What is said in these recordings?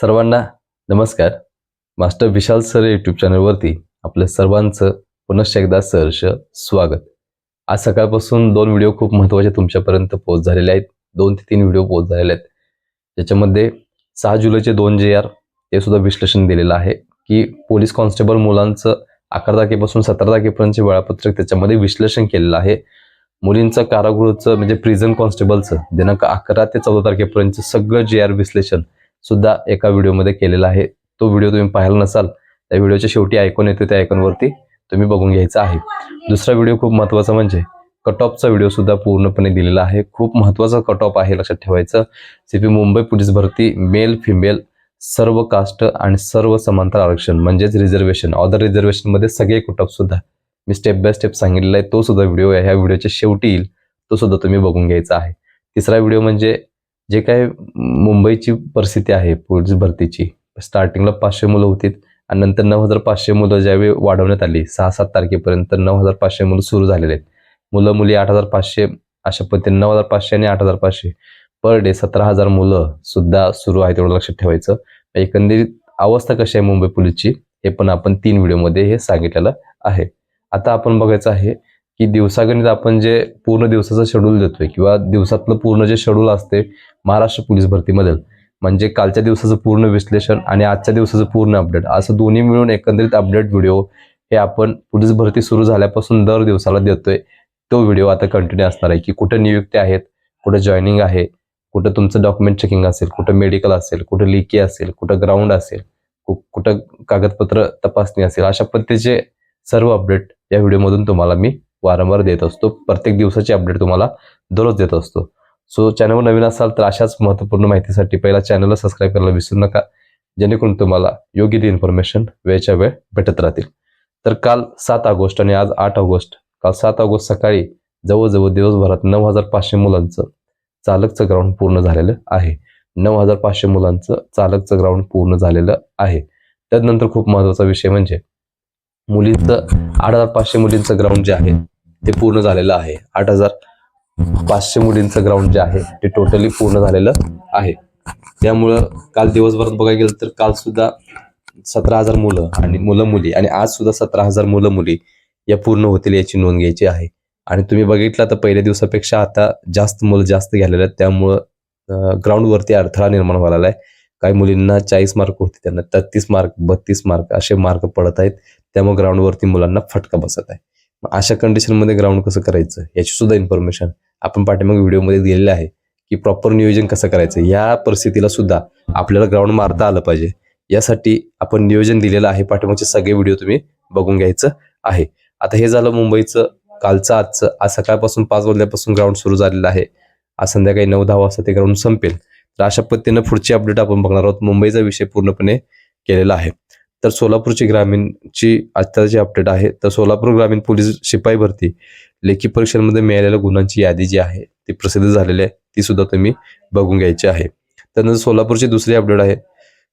सर्वांना नमस्कार. मास्टर विशाल sir YouTube चॅनलवरती आपल्या सर्वांचं पुनश्च एकदा सहर्ष स्वागत. आज सकाळपासून दोन व्हिडिओ खूप महत्त्वाचे तुमच्यापर्यंत पोच झालेले आहेत. दोन ते तीन व्हिडिओ पोच झालेले आहेत. त्याच्यामध्ये सहा जुलैचे दोन जे आर ते सुद्धा विश्लेषण दिलेलं आहे की पोलीस कॉन्स्टेबल मुलांचं अकरा तारखेपासून सतरा तारखेपर्यंतचे वेळापत्रक त्याच्यामध्ये विश्लेषण केलेलं आहे. मुलींचं कारागृहचं म्हणजे प्रिझन कॉन्स्टेबलचं दिनांक अकरा ते चौदा तारखेपर्यंतचं सगळं जे आर विश्लेषण सुद्धा एका व्हिडिओमध्ये केलेला आहे. तो व्हिडिओ तुम्ही पाहिला नसाल त्या व्हिडिओच्या शेवटी ऐकून येतो त्या ऐकूनवरती तुम्ही बघून घ्यायचा आहे. दुसरा व्हिडिओ खूप महत्त्वाचा म्हणजे कट ऑफचा व्हिडिओ सुद्धा पूर्णपणे दिलेला आहे. खूप महत्त्वाचा कट ऑफ आहे लक्षात ठेवायचं. सीपी मुंबई पोलीस भरती मेल फिमेल सर्व कास्ट आणि सर्व समांतर आरक्षण म्हणजेच रिझर्वेशन ऑदर रिझर्वेशनमध्ये सगळे कट ऑफ सुद्धा. मी स्टेप बाय स्टेप सांगितलेला आहे तो सुद्धा व्हिडिओ ह्या व्हिडिओच्या शेवटी येईल तो सुद्धा तुम्ही बघून घ्यायचा आहे. तिसरा व्हिडिओ म्हणजे जे काय मुंबईची परिस्थिती आहे पोलीस भरतीची स्टार्टिंगला पाचशे मुलं होती आणि नंतर नऊ हजार पाचशे मुलं ज्यावेळी वाढवण्यात आली सहा सात तारखेपर्यंत नऊ हजार पाचशे मुलं सुरू झालेले आहेत. मुलं मुली आठ हजार पाचशे अशा पद्धतीने नऊ हजार पाचशे आणि आठ हजार पाचशे. पर डे सतरा हजार मुलं सुद्धा सुरू आहेत एवढं लक्षात ठेवायचं. एकंदरीत अवस्था कशी आहे मुंबई पोलीसची हे पण आपण तीन व्हिडिओमध्ये हे सांगितलेलं आहे. आता आपण बघायचं आहे की दिवसागणित आपण जे पूर्ण दिवसाचं शेड्यूल देतोय किंवा दिवसातलं पूर्ण जे शेड्यूल असते महाराष्ट्र पोलीस भरतीमधील म्हणजे कालच्या दिवसाचं पूर्ण विश्लेषण आणि आजच्या दिवसाचं पूर्ण अपडेट असं दोन्ही मिळून एकंदरीत अपडेट व्हिडिओ हे आपण पोलीस भरती सुरू झाल्यापासून दर दिवसाला देतोय. तो व्हिडिओ आता कंटिन्यू असणार आहे की कुठं नियुक्ती आहेत कुठं जॉईनिंग आहे कुठं तुमचं डॉक्युमेंट चेकिंग असेल कुठं मेडिकल असेल कुठं लिकी असेल कुठं ग्राउंड असेल कु- कुठं कागदपत्र तपासणी असेल अशा पद्धतीचे सर्व अपडेट या व्हिडिओमधून तुम्हाला मी वारंवार देत असतो. प्रत्येक दिवसाची अपडेट तुम्हाला दररोज देत असतो. सो चॅनलवर नवीन असाल तर अशाच महत्त्वपूर्ण माहितीसाठी पहिला चॅनलला सबस्क्राईब करायला विसरू नका. जेणेकरून तुम्हाला योग्य ती इन्फॉर्मेशन वेळच्या वेळ भेटत राहतील. तर काल सात ऑगस्ट आणि आज आठ ऑगस्ट. काल सात ऑगस्ट सकाळी जवळजवळ दिवसभरात नऊ हजार पाचशे मुलांचं चालकचं ग्राउंड पूर्ण झालेलं आहे. नऊ हजार पाचशे मुलांचं चालकचं ग्राउंड पूर्ण झालेलं आहे. त्यानंतर खूप महत्त्वाचा विषय म्हणजे मुलींचं आठ हजार पाचशे मुलींचं ग्राउंड जे आहे ते पूर्ण झालेलं आहे. आठ हजार पाचशे मुलींचं ग्राउंड जे आहे ते टोटली पूर्ण झालेलं आहे. त्यामुळं काल दिवसभरात बघायला गेलं तर काल सुद्धा सतरा हजार मुलं आणि मुलं मुली आणि आज सुद्धा सतरा हजार मुलं मुली या पूर्ण होतील याची नोंद घ्यायची आहे. आणि तुम्ही बघितलं तर पहिल्या दिवसापेक्षा आता जास्त मुलं जास्त घ्यालेले आहेत. त्यामुळं ग्राउंडवरती अडथळा निर्माण व्हायला आहे काही मुलींना चाळीस मार्क होते त्यांना तेहतीस मार्क बत्तीस मार्क असे मार्क पडत आहेत. त्यामुळे ग्राउंडवरती मुलांना फटका बसत आहे. अशा कंडिशनमध्ये ग्राउंड कसं करायचं? याची सुद्धा इन्फॉर्मेशन आपण पाठीमागे व्हिडिओमध्ये दिलेलं आहे की प्रॉपर नियोजन कसं करायचं? या परिस्थितीला सुद्धा आपल्याला ग्राउंड मारता आलं पाहिजे. यासाठी आपण नियोजन दिलेलं आहे. पाठीमागचे सगळे व्हिडिओ तुम्ही बघून घ्यायचं आहे. आता हे झालं मुंबईचं कालचं आजचं. आज सकाळपासून पाच वाजल्यापासून ग्राउंड सुरू झालेलं आहे. आज संध्याकाळी नऊ दहा वाजता ते ग्राउंड संपेल. तर अशा पद्धतीनं पुढची अपडेट आपण बघणार आहोत. मुंबईचा विषय पूर्णपणे केलेला आहे. तर सोलापूरची ग्रामीणची आत्ताची अपडेट आहे तर सोलापूर ग्रामीण पोलीस शिपाई भरती लेखी परीक्षांमध्ये मिळालेल्या गुणांची यादी जी आहे ती प्रसिद्ध झालेली आहे ती सुद्धा तुम्ही बघून घ्यायची आहे. त्यानंतर सोलापूरची दुसरी अपडेट आहे.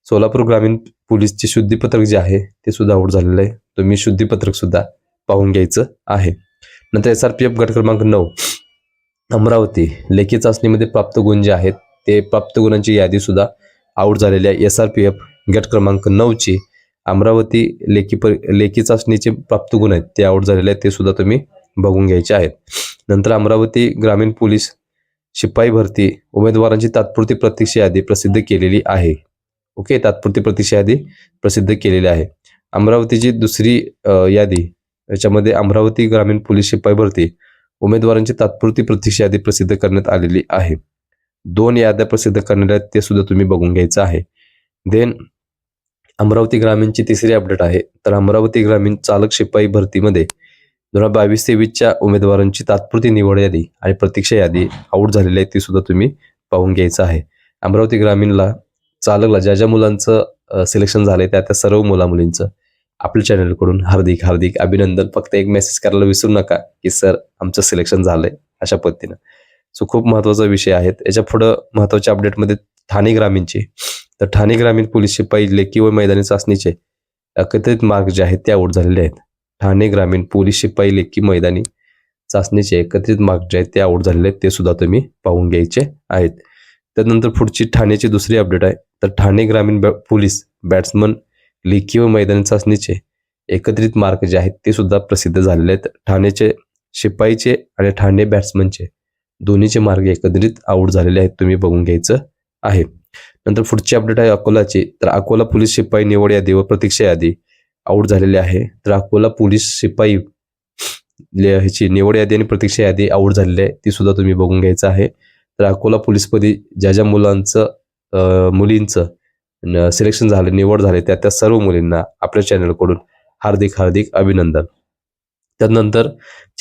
सोलापूर ग्रामीण पोलीसचे शुद्धीपत्रक जे आहे ते सुद्धा आउट झालेलं आहे. तुम्ही शुद्धीपत्रक सुद्धा पाहून घ्यायचं आहे. नंतर एस आर पी एफ गट क्रमांक नऊ अमरावती लेखी चाचणीमध्ये प्राप्त गुण जे आहेत ते प्राप्त गुणांची यादी सुद्धा आउट झालेली आहे. एस आर पी एफ गट क्रमांक नऊची अमरावती लेखी पर लेखी चाचणीचे प्राप्त गुण आहेत ते आउट झालेले आहेत ते सुद्धा तुम्ही बघून घ्यायचे आहेत. नंतर अमरावती ग्रामीण पोलीस शिपाई भरती उमेदवारांची तात्पुरती प्रतीक्षा यादी प्रसिद्ध केलेली आहे. ओके तात्पुरती प्रतीक्षा यादी प्रसिद्ध केलेली आहे. अमरावतीची दुसरी यादी याच्यामध्ये अमरावती ग्रामीण पोलीस शिपाई भरती उमेदवारांची तात्पुरती प्रतीक्षा यादी प्रसिद्ध करण्यात आलेली आहे. दोन याद्या प्रसिद्ध करण्यात आहेत ते सुद्धा तुम्ही बघून घ्यायचं आहे. देन अमरावती ग्रामीणची तिसरी अपडेट आहे. तर अमरावती ग्रामीण चालक शिपाई भरतीमध्ये दोन हजार बावीस तेवीसच्या उमेदवारांची तात्पुरती निवड यादी आणि प्रतीक्षा यादी आऊट झालेली आहे ती सुद्धा तुम्ही पाहून घ्यायचं आहे. अमरावती ग्रामीणला चालकला ज्या ज्या मुलांचं सिलेक्शन झालंय त्या त्या सर्व मुला मुलींचं आपल्या चॅनलकडून हार्दिक हार्दिक अभिनंदन. फक्त एक मेसेज करायला विसरू नका की सर आमचं सिलेक्शन झालंय अशा पद्धतीनं. सो खूप महत्त्वाचा विषय आहेत. याच्या पुढं महत्त्वाच्या अपडेटमध्ये ठाणे ग्रामीणची तर ठाणे ग्रामीण पोलीस शिपाई लेखी व मैदानी चाचणीचे एकत्रित मार्क जे आहेत ते आऊट झालेले आहेत. ठाणे ग्रामीण पोलीस शिपाई लेखी मैदानी चाचणीचे एकत्रित मार्क जे आहेत ते आऊट झालेले आहेत ते सुद्धा तुम्ही पाहून घ्यायचे आहेत. त्यानंतर पुढची ठाण्याची दुसरी अपडेट आहे. तर ठाणे ग्रामीण बॅ- पोलीस बॅट्समन लेखी व मैदानी चाचणीचे एकत्रित मार्क जे आहेत ते सुद्धा प्रसिद्ध झालेले आहेत. ठाण्याचे शिपाईचे आणि ठाणे बॅट्समनचे दोन्हीचे मार्ग एकत्रित आऊट झालेले आहेत तुम्ही बघून घ्यायचं आहे. नंतर पुढची अपडेट आहे अकोलाची. तर अकोला पोलीस शिपाई निवड यादी व प्रतीक्षा यादी आऊट झालेली आहे. तर अकोला पोलीस शिपाई ले- ह्याची निवड यादी आणि प्रतीक्षा यादी आऊट झालेली आहे. ती सुद्धा तुम्ही बघून घ्यायचं आहे. तर अकोला पोलीसपदी ज्या ज्या मुलांचं मुलींचं सिलेक्शन झाले निवड झाले त्या त्या सर्व मुलींना आपल्या चॅनलकडून हार्दिक हार्दिक अभिनंदन. त्यानंतर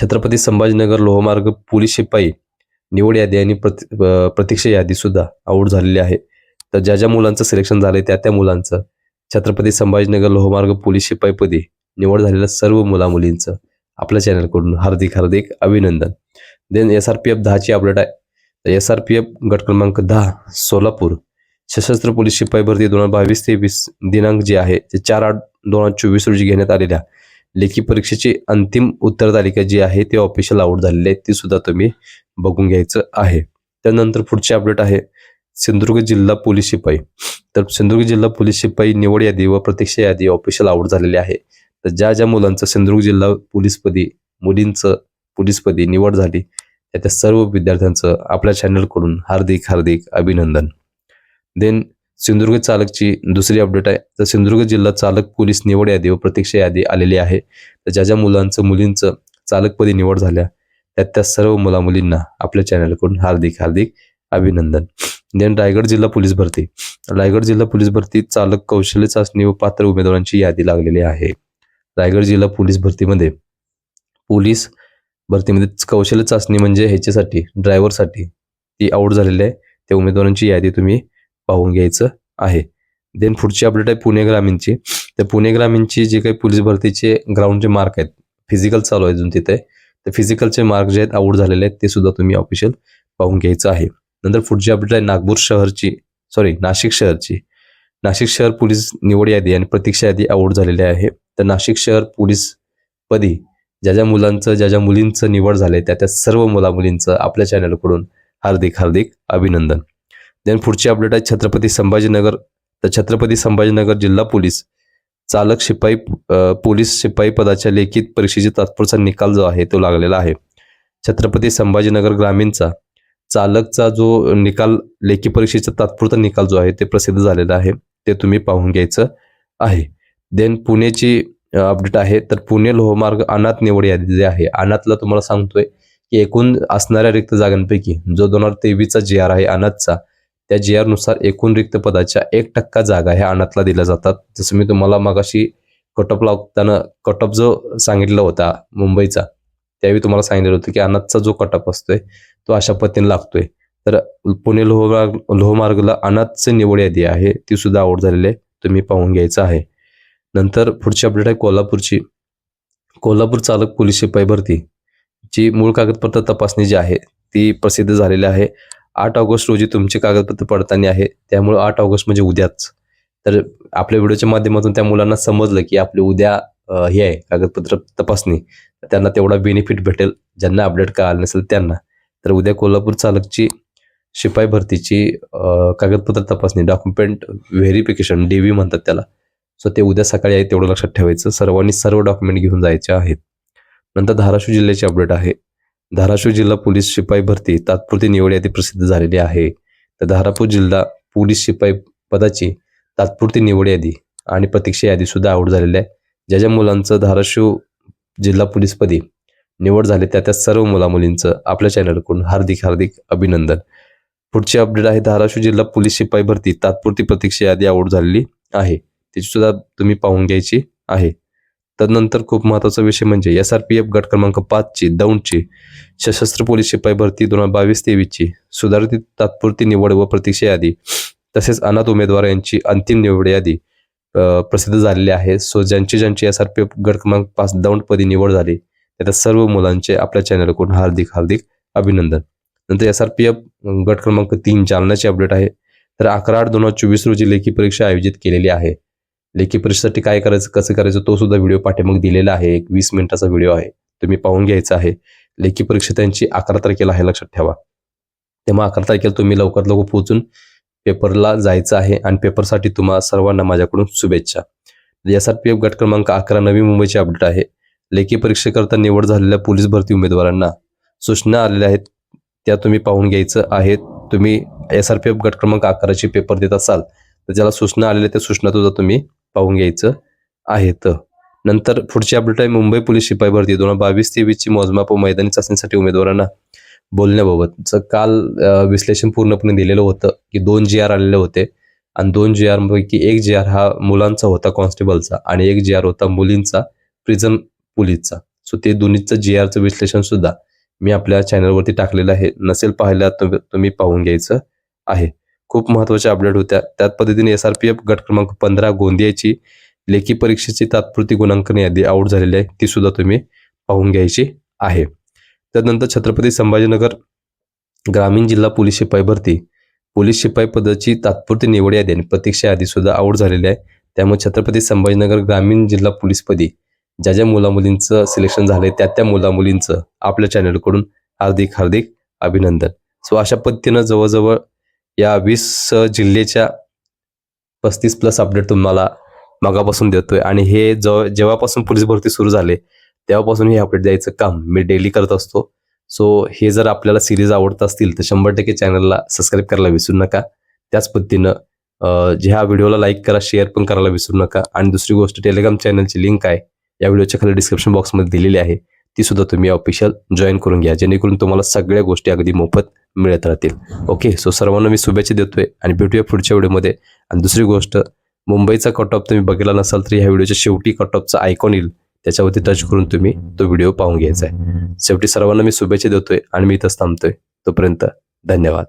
छत्रपती संभाजीनगर लोहमार्ग पोलीस शिपाई निवड यादी आणि प्रतीक्षा यादी सुद्धा आऊट झालेली आहे. तर ज्या ज्या मुलांचं सिलेक्शन झालंय त्या त्या मुलांचं. छत्रपती संभाजीनगर लोहमार्ग पोलीस शिपाईपदी निवड झालेल्या सर्व मुला मुलींचं आपल्या चॅनलकडून हार्दिक हार्दिक अभिनंदन. Then S R P F दहाची अपडेट आहे. तर एस आर पी एफ गट क्रमांक दहा सोलापूर. सशस्त्र पोलीस शिपाई भरती दोन हजार बावीस तेवीस दिनांक जे आहे ते चार आठ दोन हजार चोवीस रोजी घेण्यात आलेल्या लेखी परीक्षेची अंतिम उत्तर तालिका जी आहे ती ऑफिशियल आउट झालेली आहे ती सुद्धा तुम्ही बघून घ्यायचं आहे. त्यानंतर पुढची अपडेट आहे. सिंधुदुर्ग जिल्हा पोलीस शिपाई. तर सिंधुदुर्ग जिल्हा पोलीस शिपाई निवड यादी व प्रतीक्षा यादी ऑफिशियल आउट झालेली आहे. तर ज्या ज्या मुलांचं सिंधुदुर्ग जिल्हा पोलीसपदी मुलींचं पोलीसपदी निवड झाली त्या त्या सर्व विद्यार्थ्यांचं आपल्या चॅनलकडून हार्दिक हार्दिक अभिनंदन. देन सिंधुदुर्ग चालकची दुसरी अपडेट आहे. तर सिंधुदुर्ग जिल्हा चालक पोलीस निवड यादी व प्रतीक्षा यादी आलेली आहे. तर ज्या ज्या मुलांचं मुलींचं चालकपदी निवड झाल्या त्या त्या सर्व मुला मुलींना आपल्या चॅनलकडून हार्दिक हार्दिक अभिनंदन. देन रायगड जिल्हा पोलीस भरती. रायगड जिल्हा पोलीस भरती चालक कौशल्य चाचणी व पात्र उमेदवारांची यादी लागलेली आहे. रायगड जिल्हा पोलीस भरतीमध्ये पोलीस भरतीमध्ये कौशल्य चाचणी म्हणजे ह्याच्यासाठी ड्रायव्हरसाठी ती आऊट झालेली आहे. त्या उमेदवारांची यादी तुम्ही पाहून घ्यायचं आहे. देन पुढची अपडेट आहे पुणे ग्रामीणची. तर पुणे ग्रामीणची जे काही पोलीस भरतीचे ग्राउंडचे मार्क आहेत फिजिकल चालू आहे अजून तिथे तर फिजिकलचे मार्क जे आहेत आऊट झालेले आहेत ते सुद्धा तुम्ही ऑफिशियल पाहून घ्यायचं आहे. नंतर पुढची अपडेट आहे नागपूर शहरची. सॉरी नाशिक शहरची. नाशिक शहर पोलीस निवड यादी आणि प्रतीक्षा यादी अवॉर्ड झालेली आहे. तर नाशिक शहर पोलीस पदी ज्या ज्या मुलांचं ज्या ज्या मुलींचं निवड झालंय त्या त्या सर्व मुला मुलींचं आपल्या चॅनलकडून हार्दिक हार्दिक अभिनंदन. देन पुढची अपडेट आहे छत्रपती संभाजीनगर. तर छत्रपती संभाजीनगर जिल्हा पोलीस चालक शिपाई पोलीस शिपाई पदाच्या लेखित परीक्षेची तात्पुरचा निकाल जो आहे तो लागलेला आहे. छत्रपती संभाजीनगर ग्रामीणचा. चालकचा जो निकाल लेखी परीक्षेचा तात्पुरता निकाल जो आहे ते प्रसिद्ध झालेला आहे. ते तुम्ही पाहून घ्यायचं आहे. देन पुणेची अपडेट आहे. तर पुणे लोहमार्ग अनाथ निवड यादी जे आहे. अनाथला तुम्हाला सांगतोय की एकूण असणाऱ्या रिक्त जागांपैकी जो दोन हजार तेवीसचा जी आर आहे अनाथचा त्या जी आरनुसार एकूण रिक्त पदाच्या एक टक्का जागा ह्या अनाथला दिल्या जातात. जसं मी तुम्हाला मगाशी कटअप लावताना कटअप जो सांगितला होता मुंबईचा त्यावेळी तुम्हाला सांगितलं होतं की अनाथचा जो कटअप असतोय तो अशा पद्धतीने लागतोय. तर पुणे लोहमार्ग लोहमार्गला अनाथची निवड यादी आहे. ती सुद्धा आवड झालेली आहे. तुम्ही पाहून घ्यायचं आहे. नंतर पुढची अपडेट आहे कोल्हापूरची. कोल्हापूर चालक पोलीस शिपाई भरती. जी मूळ कागदपत्र तपासणी जी आहे ती प्रसिद्ध झालेली आहे. आठ ऑगस्ट रोजी तुमचे कागदपत्र पडताना आहे. त्यामुळे आठ ऑगस्ट म्हणजे उद्याच. तर आपल्या व्हिडिओच्या माध्यमातून त्या मुलांना समजलं की आपले उद्या हे आहे कागदपत्र तपासणी. त्यांना तेवढा बेनिफिट भेटेल. ज्यांना अपडेट कळालं नसेल त्यांना. तर उद्या कोल्हापूर चालकची शिपाई भरतीची कागदपत्र तपासणी डॉक्युमेंट व्हेरिफिकेशन डी व्ही म्हणतात त्याला. सो ते उद्या सकाळी आहे तेवढं लक्षात ठेवायचं. सर्वांनी सर्व डॉक्युमेंट घेऊन जायचे आहेत. नंतर धाराशिव जिल्ह्याची अपडेट आहे. धाराशिव जिल्हा पोलीस शिपाई भरती तात्पुरती निवड यादी प्रसिद्ध झालेली आहे. तर धारापूर जिल्हा पोलीस शिपाई पदाची तात्पुरती निवड यादी आणि प्रतीक्षा यादी सुद्धा आऊट झालेली आहे ज्या ज्या मुलांचं धाराशिव जिल्हा पोलीसपदी निवड झाली त्या त्या सर्व मुलामुलींचं आपल्या चॅनलकडून हार्दिक हार्दिक अभिनंदन. पुढची अपडेट आहे धाराशिव जिल्हा पोलीस शिपाई भरती. तात्पुरती प्रतीक्षा यादी आऊट झालेली आहे. त्याची सुद्धा तुम्ही पाहून घ्यायची आहे. तदनंतर खूप महत्त्वाचा विषय म्हणजे एस आर पी एफ गट क्रमांक पाचची दौंडची सशस्त्र पोलीस शिपाई भरती दोन हजार बावीस तेवीसची सुधारित तात्पुरती निवड व प्रतीक्षा यादी तसेच अनाथ उमेदवार यांची अंतिम निवड यादी प्रसिद्ध झालेली आहे. सो ज्यांची ज्यांची एस आर पी एफ गट क्रमांक पाच दौंडपदी निवड झाली त्या सर्व मुलांचे आपल्या चॅनलकडून हार्दिक हार्दिक अभिनंदन. नंतर एस आर पी एफ गट क्रमांक तीन जालन्याची अपडेट आहे. तर अकरा आठ दोन हजार चोवीस रोजी लेखी परीक्षा आयोजित केलेली आहे. लेखी परीक्षेसाठी काय करायचं कसं करायचं तो सुद्धा व्हिडिओ पाठीमाग दिलेला आहे. एक वीस मिनिटाचा व्हिडिओ आहे. तुम्ही पाहून घ्यायचा आहे. लेखी परीक्षा त्यांची अकरा तारखेला आहे लक्षात ठेवा. तेव्हा अकरा तारखेला तुम्ही लवकरात लवकर पोहोचून पेपरला जायचं आहे आणि पेपरसाठी तुम्हा सर्वांना माझ्याकडून शुभेच्छा. एस आर पी एफ गट क्रमांक अकरा नवी मुंबईची अपडेट आहे. लेखी परीक्षेकरता निवड झालेल्या पोलीस भरती उमेदवारांना सूचना आलेल्या आहेत. त्या तुम्ही पाहून घ्यायचं आहे तुम्ही एस आर पी एफ गट क्रमांक अकराची पेपर देत असाल तर ज्याला सूचना आलेल्या त्या सूचना सुद्धा तुम्ही पाहून घ्यायचं आहेत. नंतर पुढची अपडेट आहे. मुंबई पोलीस शिपाई भरती दोन हजार बावीस तेवीसची मोजमाप व मैदानी चाचणीसाठी उमेदवारांना बोलण्याबाबतचं काल विश्लेषण पूर्णपणे दिलेलं होतं की दोन जी आर आलेले होते आणि दोन जी आरपैकी एक जी आर हा मुलांचा होता कॉन्स्टेबलचा आणि एक जी आर होता मुलींचा प्रिझन पोलीसचा. सो ते दोन्हीचं जी आरचं विश्लेषण सुद्धा मी आपल्या चॅनलवरती टाकलेलं आहे. नसेल पाहिलं तुम्ही पाहून घ्यायचं आहे. खूप महत्त्वाच्या अपडेट होत्या. त्याच पद्धतीने एस आर पी एफ गट क्रमांक पंधरा गोंदियाची लेखी परीक्षेची तात्पुरती गुणांकन यादी आऊट झालेली आहे. ती सुद्धा तुम्ही पाहून घ्यायची आहे. त्यानंतर छत्रपती संभाजीनगर ग्रामीण जिल्हा पोलीस शिपाई भरती. पोलीस शिपाई पदाची तात्पुरती निवड यादी आणि प्रतीक्षा यादी सुद्धा आऊट झालेली आहे. त्यामुळे छत्रपती संभाजीनगर ग्रामीण जिल्हा पोलीसपदी ज्या ज्या मुलामुलींचं सिलेक्शन झालंय त्या त्या मुलामुलींचं आपल्या चॅनलकडून हार्दिक हार्दिक अभिनंदन. सो अशा पद्धतीनं जवळजवळ या वीस जिल्ह्याच्या पस्तीस प्लस अपडेट तुम्हाला मागापासून देतोय. आणि हे जव जेव्हापासून पोलीस भरती सुरू झाले तेव्हापासून हे अपडेट द्यायचं काम मी डेली करत असतो. सो हे जर आपल्याला सिरीज आवडत असतील तर शंभर टक्के चॅनलला सबस्क्राईब करायला विसरू नका. त्याच पद्धतीनं जे ह्या व्हिडिओला लाईक करा शेअर पण करायला विसरू नका. आणि दुसरी गोष्ट टेलिग्राम चॅनलची लिंक आहे. या व्हिडिओच्या खाली डिस्क्रिप्शन बॉक्समध्ये दिलेली आहे. ती सुद्धा तुम्ही ऑफिशियल जॉईन करून घ्या जेणेकरून तुम्हाला सगळ्या गोष्टी अगदी मोफत मिळत राहतील. ओके सो सर्वांना मी शुभेच्छा देतोय आणि भेटूया पुढच्या व्हिडिओमध्ये. आणि दुसरी गोष्ट मुंबईचा कट ऑफ तुम्ही बघितला नसाल तर ह्या व्हिडिओच्या शेवटी कट ऑफचा आयकॉन येईल. त्याच्यावरती टच करून तुम्ही तो व्हिडिओ पाहून घ्यायचा आहे. शेवटी सर्वांना मी शुभेच्छा देतोय आणि मी इथंच थांबतोय. तोपर्यंत धन्यवाद.